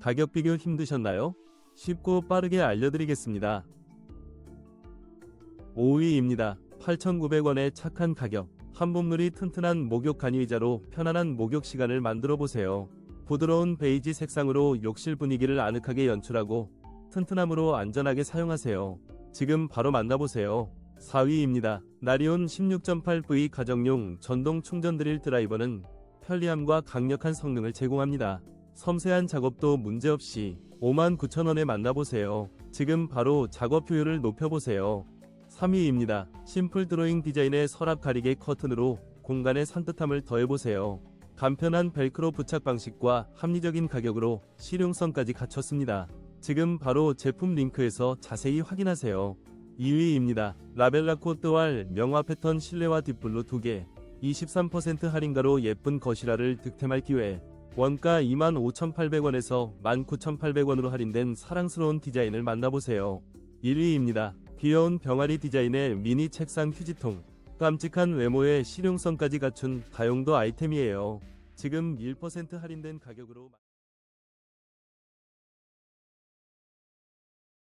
가격 비교 힘드셨나요? 쉽고 빠르게 알려드리겠습니다. 5위입니다. 8,900원의 착한 가격. 한복놀이 튼튼한 목욕 간이의자로 편안한 목욕 시간을 만들어 보세요. 부드러운 베이지 색상으로 욕실 분위기를 아늑하게 연출하고 튼튼함으로 안전하게 사용하세요. 지금 바로 만나보세요. 4위입니다. 나리온 16.8V 가정용 전동 충전 드릴 드라이버는 편리함과 강력한 성능을 제공합니다. 섬세한 작업도 문제없이 59,000원에 만나보세요. 지금 바로 작업 효율을 높여보세요. 3위입니다. 심플 드로잉 디자인의 서랍 가리개 커튼으로 공간의 산뜻함을 더해보세요. 간편한 벨크로 부착 방식과 합리적인 가격으로 실용성까지 갖췄습니다. 지금 바로 제품 링크에서 자세히 확인하세요. 2위입니다. 라벨라 코트왈 명화 패턴 실내화 뒷블루 2개 23% 할인가로 예쁜 거실화를 득템할 기회 원가 25,800원에서 19,800원으로 할인된 사랑스러운 디자인을 만나보세요. 1위입니다. 귀여운 병아리 디자인의 미니 책상 휴지통 깜찍한 외모에 실용성까지 갖춘 다용도 아이템이에요. 지금 1% 할인된 가격으로